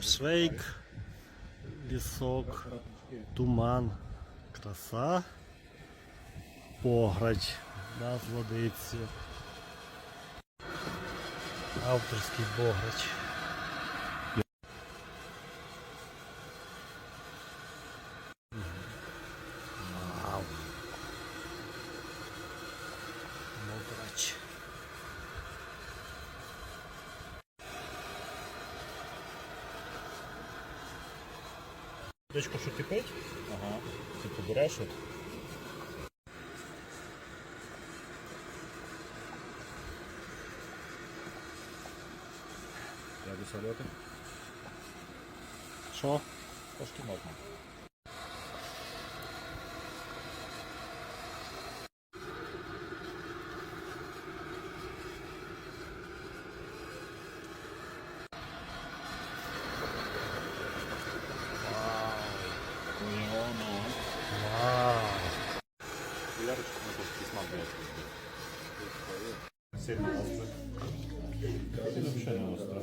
Швейк, лісок, туман, краса, пограч, з водиці. Авторський бограч. Вау. Бограч. Дочку, що кипить? Ага. Ти побереш от. Я сольоти. Що? Трошки можна. Вау. ну. Вау. Ярочку на трошки смак дає. Сильно остро. Сильно ще не остро.